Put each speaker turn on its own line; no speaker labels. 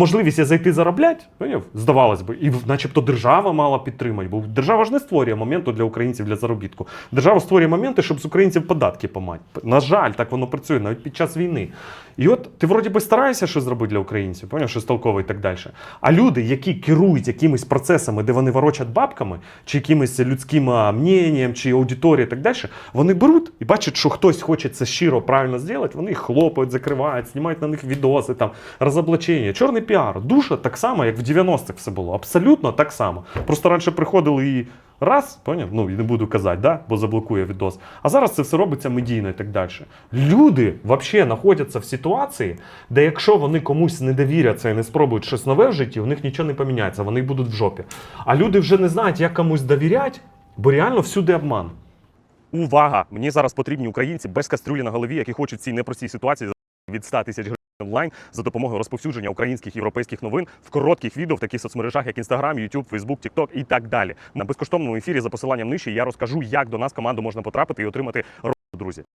можливість зайти заробляти, поняв? здавалось би, і начебто держава мала підтримати, бо держава ж не створює моменту для українців для заробітку. Держава створює моменти, щоб з українців податки помати. На жаль, так воно працює навіть під час війни. І от ти вроді би стараєшся щось зробити для українців, поняв, щось толкове і так далі. А люди, які керують якимись процесами, де вони ворочать бабками, чи якимось людським а, мненням, чи аудиторією і так далі, вони беруть і бачать, що хтось хоче це щиро правильно зробити, вони їх хлопають, закривають, знімають на них відоси, там, розоблачення. Чорний піар. Душа так само, як в 90-х все було. Абсолютно так само. Просто раніше приходили і раз, поняв? Ну, і не буду казати, да? бо заблокує відос. А зараз це все робиться медійно і так далі. Люди взагалі знаходяться в ситуації, де якщо вони комусь не довіряться і не спробують щось нове в житті, у них нічого не поміняється, вони будуть в жопі. А люди вже не знають, як комусь довіряти, бо реально всюди обман.
Увага! Мені зараз потрібні українці без кастрюлі на голові, які хочуть цій непростій ситуації від 100 тисяч гривень онлайн за допомогою розповсюдження українських європейських новин в коротких відео в таких соцмережах, як Instagram, YouTube, Facebook, TikTok і так далі. На безкоштовному ефірі за посиланням нижче я розкажу, як до нас команду можна потрапити і отримати роботу, друзі.